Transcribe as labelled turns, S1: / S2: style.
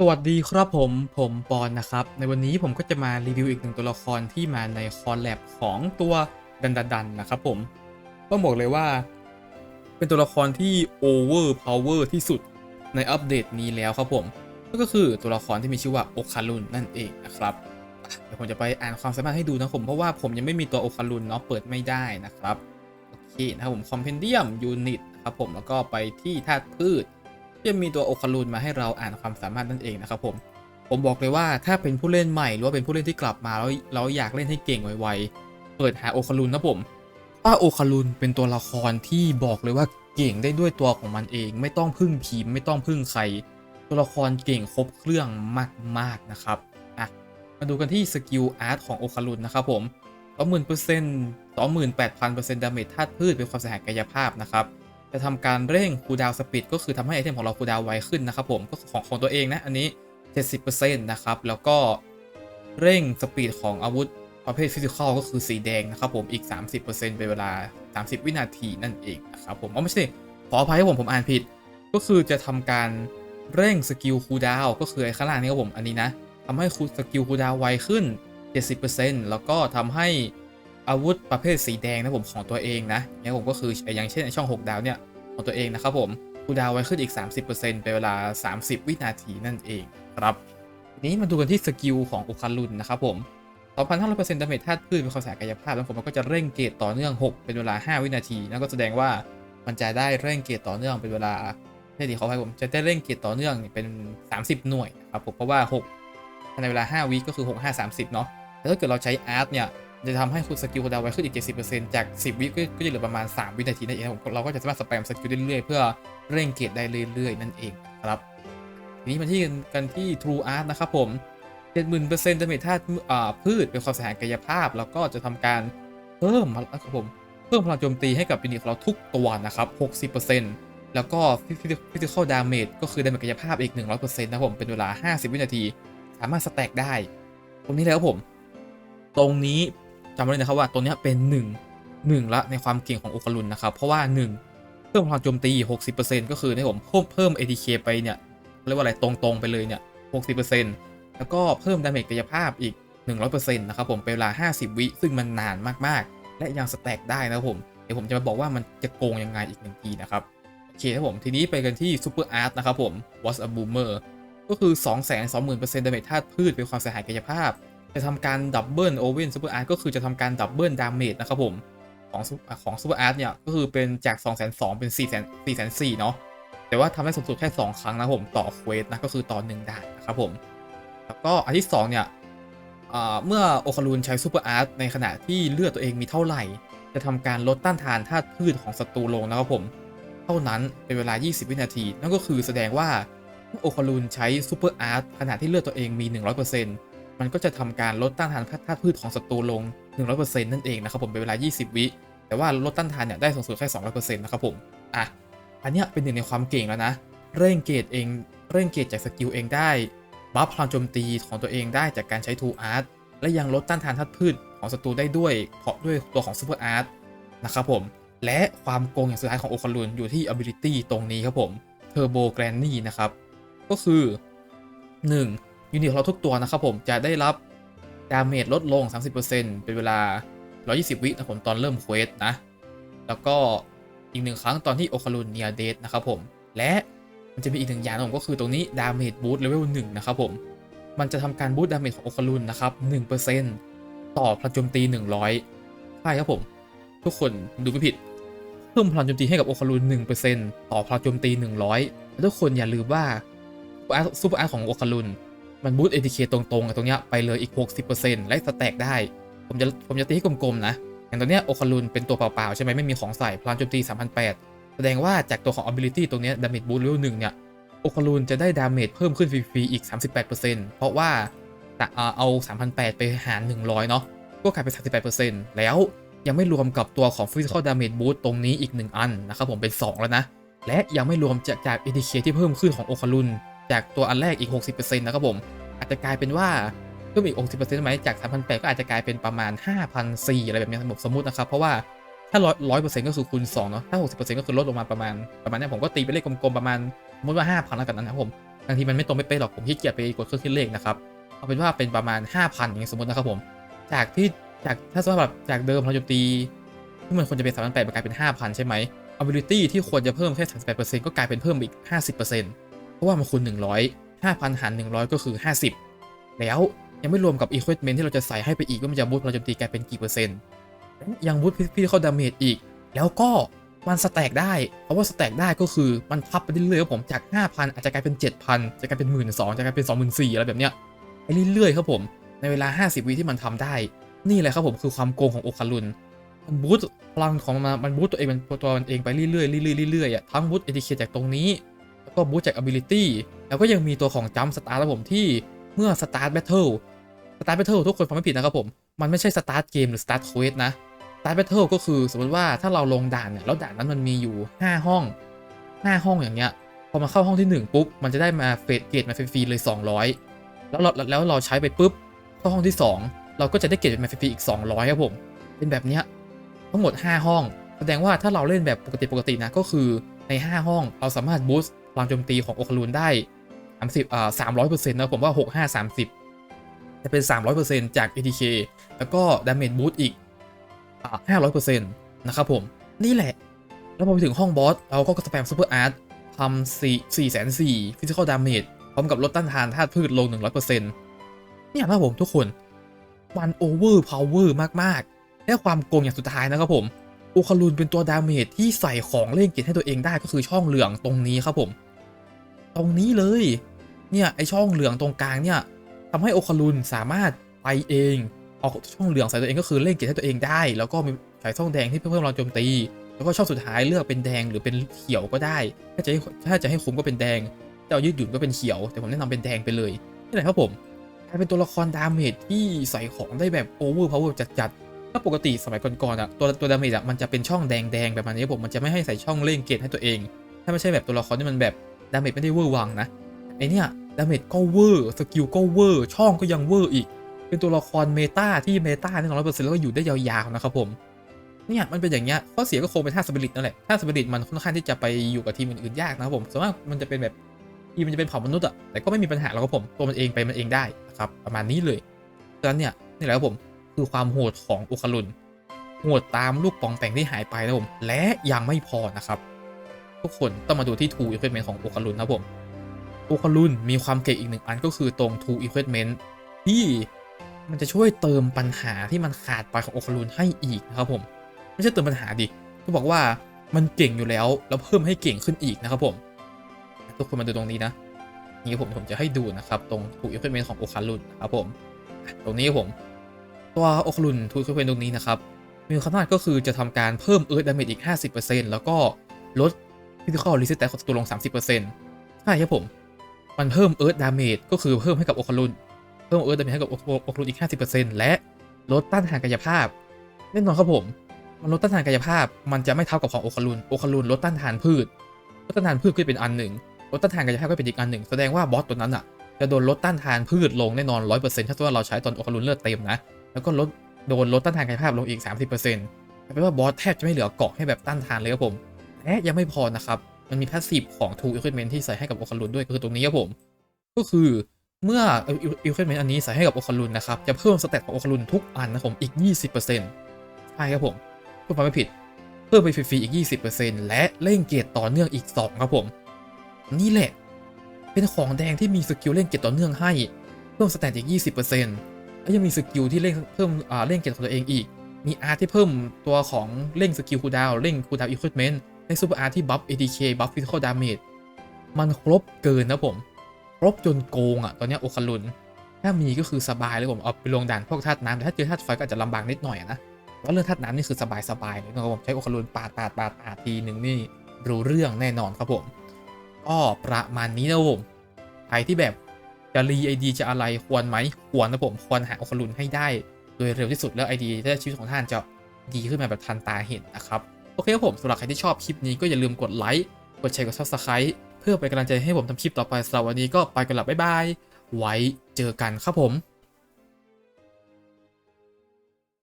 S1: สวัสดีครับผม ผมปอนนะครับ ในวันนี้ผมก็จะมารีวิวอีกหนึ่งตัวละครที่มาในคอลแลบของตัวดันดันดนนะครับผมต้องบอกเลยว่า เป็นตัวละครที่โอเวอร์พาวเวอร์ที่สุดในอัปเดตนี้แล้วครับผมก็คือตัวละครที่มีชื่อว่าโอคารุนนั่นเองนะครับเดี๋ยวผมจะไปอ่านความสามารถให้ดูนะผมเพราะว่าผมยังไม่มีตัวโอคารุนเนาะเปิดไม่ได้นะครับโอเคนะครับผมคอมเพนเดียมยูนิตนะครับผมแล้วก็ไปที่ธาตุพืช จะมีตัวโอคารูนมาให้เราอ่านความสามารถนั่นเองนะครับผม ผมบอกเลยว่าถ้าเป็นผู้เล่นใหม่หรือว่าเป็นผู้เล่นที่กลับมาแล้วเราอยากเล่นให้เก่งไวๆ เปิดหาโอคารูนนะผมว่าโอคารูนเป็นตัวละครที่บอกเลยว่าเก่งได้ด้วยตัวของมันเอง ไม่ต้องพึ่งทีมไม่ต้องพึ่งใคร ตัวละครเก่งครบเครื่องมากๆนะครับอะมาดูกันที่สกิลอาร์ตของโอคารูนนะครับผมสองหมื่นเปอร์เซ็นต์สองหมื่นแปดพันเปอร์เซ็นต์ดาเมจธาตุพืชเป็นความเสียหายกายภาพนะครับ จะทำการเร่งคูดาวสปีดก็คือทำให้ไอเทมของเราคูดาวไวขึ้นนะครับผมก็ของของตัวเองนะอันนี้ 70%นะครับแล้วก็เร่งสปีดของอาวุธประเภทฟิสิกอลก็คือสีแดงนะครับผมอีก 30%เป็นเวลา 30 วินาทีนั่นเองนะครับผมอ๋อไม่ใช่ขออภัยครับผมผมอ่านผิด ก็คือจะทำการเร่งสกิลคูดาวก็คือไอ้ข้างล่างนี้ครับผมอันนี้นะทำให้คูสกิลคูดาวไวขึ้น 70%แล้วก็ทำให้ อาวุธประเภทสีแดงนะผมของตัวเองนะเนี่ยผมก็คืออย่างเช่นช่อง 6 ดาวเนี่ยของตัวเองนะครับผมคูดาวไว้ขึ้นอีก 30%เป็นเวลา 30 วินาทีนั่นเองครับนี้มาดูกันที่สกิลของอุคารุนนะครับผม 2,500%ดาเมจธาตุพืชเป็นความสายกายภาพ แล้วผมมันก็จะเร่งเกรดต่อเนื่อง 6 เป็นเวลา 5 วินาที นั่นก็แสดงว่ามันจะได้เร่งเกรดต่อเนื่องเป็นเวลาไม่ดีเขาให้ผมจะได้เร่งเกรดต่อเนื่องเป็น 30 หน่วยนะครับผมเพราะว่า6ในเวลา 5 วิก็คือ 6 5 30 เนาะแต่ถ้าเกิดเราใช้อาร์ตเนี่ย จะทำให้คุณสกิลคูลดาวไว้ขึ้นอีก 70%จาก 10 วิก็จะเหลือประมาณ 3 วินาทีนั่นเองครับเราก็จะสามารถสแปมสกิลเรื่อยๆ เพื่อเร่งเกรดได้เรื่อยๆ นั่นเองครับทีนี้มาที่กันที่ True Art นะครับผม 70,000%จะมีธาตุอ่าพืชเป็นความเสียหายกายภาพ แล้วก็จะทำการเพิ่มครับผมเพิ่มพลังโจมตีให้กับยูนิตของเราทุกตัวนะครับ 60%แล้วก็ฟิสิกอลดาเมจก็คือดาเมจกายภาพอีก 100%นะครับผมเป็นเวลา 50 วินาที สามารถสแต็กได้ ตรงนี้เลยครับผม ตรงนี้ จำไว้เลยนะครับว่าตัวนี้เป็น 1 1 ละในความเก่งของโอคารุนนะครับ เพราะว่า 1 เพิ่มพลังโจมตี 60%ก็คือให้ผมเพิ่มเพิ่ม ATK ไปเนี่ยเรียกว่าอะไรตรงๆไปเลยเนี่ย 60%แล้วก็เพิ่มดาเมจกายภาพอีก 100%นะครับผมเป็นเวลา 50 วิซึ่งมันนานมากๆ และยังสแต็กได้นะครับผมเดี๋ยวผมจะมาบอกว่ามันจะโกงยังไงอีกหนึ่งทีนะครับโอเคครับผมทีนี้ไปกันที่ Super Art นะครับผม Was a Boomer ก็คือ 220,000%ดาเมจธาตุพืชเป็นความเสียหายกายภาพ จะทำการดับเบิลโอเว่นซูเปอร์อาร์ตก็คือจะทำการดับเบิลดาเมจนะครับผม ของของซูเปอร์อาร์ตเนี่ย ก็คือเป็นจาก 2 2 0 0 0เป็น 4 4 0 0 0เนาะแต่ว่าทำได้สูงสุดแค่ 2 ครั้งนะผม ต่อเควสนะก็คือต่อ1ด่านนะครับผม แล้วก็อันที่ 2 เนี่ยเมื่อโอคารูนใช้ซูเปอร์อาร์ตในขณะที่เลือดตัวเองมีเท่าไหร่ จะทำการลดต้านทานธาตุพืชของศัตรูลงนะครับผม เท่านั้นเป็นเวลา 20 วินาที นั่นก็คือแสดงว่าโอคารูนใช้ซูเปอร์อาร์ตขณะที่เลือดตัวเองมี 100% มันก็จะทำการลดต้านทานธาตุพืชของศัตรูลง 100%นั่นเองนะครับผมเป็นเวลา 20 วิแต่ว่าลดต้านทานเนี่ยได้สูงสุดแค่200%นะครับผมอะอันเนี้ยเป็นหนึ่งในความเก่งแล้วนะ เร่งเกรดเองเร่งเกรดจากสกิลเองได้บัฟพลังโจมตีของตัวเองได้จากการใช้ทูอาร์ตและยังลดต้านทานธาตุพืชของศัตรูได้ด้วยเพราะด้วยตัวของซูเปอร์อาร์ตนะครับผมและความโกงอย่างสุดท้ายของโอคารุนอยู่ที่ ability ตรงนี้ครับผม Turbo Granny นะครับ ก็คือ 1. ยูนิตของเราทุกตัวนะครับผมจะได้รับดาเมจลดลง 30%เป็นเวลา 120 วินะผมตอนเริ่มเควสนะ แล้วก็อีกหนึ่งครั้งตอนที่โอคารุนเนียเดสนะครับผม และมันจะมีอีกหนึ่งอย่างนะผมก็คือตรงนี้ดาเมจบูสต์เลเวล1นะครับผม มันจะทำการบูสต์ดาเมจของโอคารุนนะครับ1%ต่อพลังโจมตี 100 ใช่ครับผม ทุกคนดูไม่ผิด เพิ่มพลังโจมตีให้กับโอคารุน1%ต่อพลังโจมตี 100 และทุกคนอย่าลืมว่าซูเปอร์อาร์ตของโอคารุน มันบูตเอทีเคตรงๆตรงเนี้ยไปเลยอีก 60%และสแต็กได้ ผมจะผมจะตีให้กลมๆนะ อย่างตัวเนี้ยโอคารุนเป็นตัวเปล่าๆ ใช่ไหมไม่มีของใส่พลังโจมตี3,800แสดงว่าจากตัวของ ability ตรงเนี้ยดาเมจบูตเลเวลหนึ่งเนี่ยโอคารุนจะได้ดาเมจเพิ่มขึ้นฟรีๆอีก 38%เพราะว่าแต่เอา3,800ไปหาร 100 เนาะก็กลายเป็น38%แล้วยังไม่รวมกับตัวของ physical damage boost ตรงนี้อีก 1 อันนะครับผมเป็น 2 แล้วนะ และยังไม่รวมจากจาก ATK ที่เพิ่มขึ้นของโอคารุน จากตัวอันแรกอีก 60%นะครับผม อาจจะกลายเป็นว่าเพิ่มอีก 60%ไหมจาก 3,800 ก็อาจจะกลายเป็นประมาณ 5,400 อะไรแบบนี้สมมตินะครับ เพราะว่าถ้าร้อยร้อยเปอร์เซ็นต์ก็คือคูณ2เนาะถ้า 60%ก็คือลดลงมาประมาณประมาณนี้ผมก็ตีไปเลขกลมๆประมาณสมมติว่า 5,000 แล้วกันนะครับผมบางทีมันไม่ตรงไม่เป๊ะหรอกผมขี้เกียจไปกดเครื่องคิดเลขนะครับเอาเป็นว่าเป็นประมาณ 5,000 อย่างสมมตินะครับผม จากที่จากถ้าสมมติแบบจากเดิมเราโจมตีที่มันควรจะเป็น3,800มันกลายเป็น 5,000 ใช่ไหม ability ที่ควรจะเพิ่มแค่ 38%ก็กลายเป็นเพิ่มอีก 50% ราะว่ามันคูณ100 5,000 หาร 100 ก็คือ 50 แล้วยังไม่รวมกับ equipment ที่เราจะใส่ให้ไปอีกว่ามันจะบูตเราจมตีกลายเป็นกี่เปอร์เซ็นต์ยังบูตพี่เขาดาเมจอีก แล้วก็มันสแต็กได้เพราะว่าสแต็กได้ก็คือมันพับไปเรื่อยๆครับผมจาก 5,000 อาจจะกลายเป็น 7,000 จะกลายเป็น 12,000จะกลายเป็น 24,000อะไรแบบเนี้ยไปเรื่อยๆครับผม ในเวลา 50 วิที่มันทำได้ นี่แหละครับผมคือความโกงของโอคารุนมันบูตพลังของมันมันบูตตัวเองมันตัวมันเองไปเรื่อยๆเรื่อยๆเรื่อยๆอะทั้งบูตเอทีเคจากตรงนี้ แล้วก็บูตจาก ability แล้วก็ยังมีตัวของจัมสตาร์ครับผมที่เมื่อ start battle start battle ทุกคนฟังไม่ผิดนะครับผม มันไม่ใช่ start เกมหรือ start quest นะ start battle ก็คือสมมติว่าถ้าเราลงด่านเนี่ยแล้วด่านนั้นมันมีอยู่ 5 ห้อง 5 ห้องอย่างเงี้ยพอมาเข้าห้องที่ 1 ปุ๊บ มันจะได้มาเฟสเกรดมาฟรีเลย 200 แล้วเราแล้วเราใช้ไปปุ๊บเข้าห้องที่ 2 เราก็จะได้เกรดมาฟรีอีก 200ครับผมเป็นแบบเนี้ยทั้งหมด 5 ห้อง แสดงว่าถ้าเราเล่นแบบปกติปกตินะก็คือใน 5 ห้องเราสามารถบูสต์ พลังโจมตีของโอคารูนได้30อ่า300%นะผมว่า 6 5 30 จะเป็น 300%จาก ATK แล้วก็ Damage Boost อีกอ่า500%นะครับผม นี่แหละ แล้วพอไปถึงห้องบอส เราก็สแปมซูเปอร์อาร์ตทำ4 4 4 0 0 Physical Damage พร้อมกับลดต้านทานธาตุพืชลง 100%เนี่ยนะผมทุกคนมันโอเวอร์พาวเวอร์มาก ๆ และความโกงอย่างสุดท้ายนะครับผมโอคารุนเป็นตัวดาเมจที่ใส่ของเล่นเกตให้ตัวเองได้ก็คือช่องเหลืองตรงนี้ครับผม ตรงนี้เลย เนี่ยไอช่องเหลืองตรงกลางเนี่ยทำให้โอคารุนสามารถไปเองเอาช่องเหลืองใส่ตัวเองก็คือเล่นเกตให้ตัวเองได้ แล้วก็มีใส่ช่องแดงที่เพิ่มเราโจมตี แล้วก็ช่องสุดท้ายเลือกเป็นแดงหรือเป็นเขียวก็ได้ ถ้าจะให้ถ้าจะให้คุ้มก็เป็นแดงจะเอายืดหยุ่นก็เป็นเขียว แต่ผมแนะนำเป็นแดงไปเลยนี่แหละครับผมกลายเป็นตัวละครดาเมจที่ใส่ของได้แบบโอเวอร์พาวเวอร์จัดๆถ้าปกติสมัยก่อนๆอะตัวตัวดาเมจอะมันจะเป็นช่องแดงๆแบบนี้ผมมันจะไม่ให้ใส่ช่องเล่งเกตให้ตัวเอง ถ้าไม่ใช่แบบตัวละครที่มันแบบ ดาเมจไม่ได้เวอร์วังนะไอเนี้ยดาเมจก็เวอร์สกิลก็เวอร์ช่องก็ยังเวอร์อีก เป็นตัวละครเมตาที่เมตาแน่นอนร้อยเปอร์เซ็นต์แล้วก็อยู่ได้ยาวๆนะครับผมเนี่ยมันเป็นอย่างเงี้ยข้อเสียก็คงเป็นท่าสปิริตนั่นแหละท่าสปิริตมันค่อนข้างที่จะไปอยู่กับทีมอื่นๆยากนะครับผมส่วนมากมันจะเป็นแบบทีมมันจะเป็นเผ่ามนุษย์อะแต่ก็ไม่มีปัญหาหรอกครับผมตัวมันเองไปมันเองได้นะครับประมาณนี้เลยดังนั้นเนี่ยนี่แหละครับผมคือความโหดของอุคารุนโหวตตามลูกปองแปงที่หายไปนะผมและยังไม่พอนะครับ ทุกคนต้องมาดูที่ True Equipment ของโอคารุนนะผมโอคารุนมีความเก่งอีกหนึ่งอันก็คือตรง True Equipment ที่มันจะช่วยเติมปัญหาที่มันขาดไปของโอคารุนให้อีกนะครับผม ไม่ใช่เติมปัญหาดิก็บอกว่ามันเก่งอยู่แล้วแล้วเพิ่มให้เก่งขึ้นอีกนะครับผม ทุกคนมาดูตรงนี้นะ นี่ผมผมจะให้ดูนะครับ ตรง True Equipment ของโอคารุนนะครับผม ตรงนี้ผม ตัวโอคารุน True Equipment ตรงนี้นะครับ มีความสามารถก็คือจะทำการเพิ่มเอิร์ธดาเมจอีก 50%แล้วก็ลด ฟิสิคอลรีเซตแต่ของศัตรูลง 30%ใช่ครับผม มันเพิ่มเอิร์ธดาเมจก็คือเพิ่มให้กับโอคารุนเพิ่มเอิร์ธดาเมจให้กับโอคารุนอีก 50%และลดต้านทานกายภาพแน่นอนครับผม มันลดต้านทานกายภาพ มันจะไม่เท่ากับของโอคารุนโอคารุนลดต้านทานพืชลดต้านทานพืชก็เป็นอันหนึ่งลดต้านทานกายภาพก็เป็นอีกอันหนึ่งแสดงว่าบอสตัวนั้นอะจะโดนลดต้านทานพืชลงแน่นอน 100%ถ้าสมมติว่าเราใช้ตอนโอคารุนเลือดเต็มนะแล้วก็ลดโดนลดต้านทานกายภาพลงอีก 30%กลายเป็นว่าบอสแทบจะไม่เหลือเกาะให้แบบต้านทานเลยครับผม และยังไม่พอนะครับ มันมีแพสซีฟของ True Equipment ที่ใส่ให้กับโอคารุนด้วยก็คือตรงนี้ครับผม ก็คือเมื่อ Equipment อันนี้ใส่ให้กับโอคารุนนะครับ จะเพิ่มสเตตของโอคารุนทุกอันนะครับผมอีก 20%ใช่ครับผมพูดมาไม่ผิด เพิ่มไปฟรีๆอีก 20%และเร่งเกียรต่อเนื่องอีก 2 ครับผม นี่แหละ เป็นของแดงที่มีสกิลเร่งเกียรต่อเนื่องให้ เพิ่มสเตตอีก 20%แล้วยังมีสกิลที่เร่งเพิ่มอ่าเร่งเกียรของตัวเองอีก มีอาร์ตที่เพิ่มตัวของเร่งสกิลคูดาวเร่งคูดาวอีควิปเมนต์ และซูเปอร์อาร์ที่บัฟ ATK บัฟฟิสิคอลดาเมจมันครบเกินนะผม ครบจนโกงอะ ตอนนี้โอคารุน ถ้ามีก็คือสบายเลยผม เอาไปลงด่านพวกธาตุน้ำแต่ถ้าเจอธาตุไฟก็อาจจะลำบากนิดหน่อยนะแต่ว่าเรื่องธาตุน้ำนี่คือสบายสบายเลยนะครับผมใช้โอคารุนปาดปาดปาดปาดทีหนึ่งนี่รู้เรื่องแน่นอนครับผมก็ประมาณนี้นะผมใครที่แบบจะรีไอดีจะอะไรควรไหมควรนะผมควรหาโอคารุนให้ได้โดยเร็วที่สุดแล้วไอดีถ้าชีวิตของท่านจะดีขึ้นมาแบบทันตาเห็นนะครับ โอเคครับผมสำหรับใครที่ชอบคลิปนี้ก็อย่าลืมกดไลค์กดแชร์กด subscribe เพื่อเป็นกำลังใจให้ผมทำคลิปต่อไปสำหรับวันนี้ก็ไปกันละบ๊ายบาย ไว้เจอกันครับผม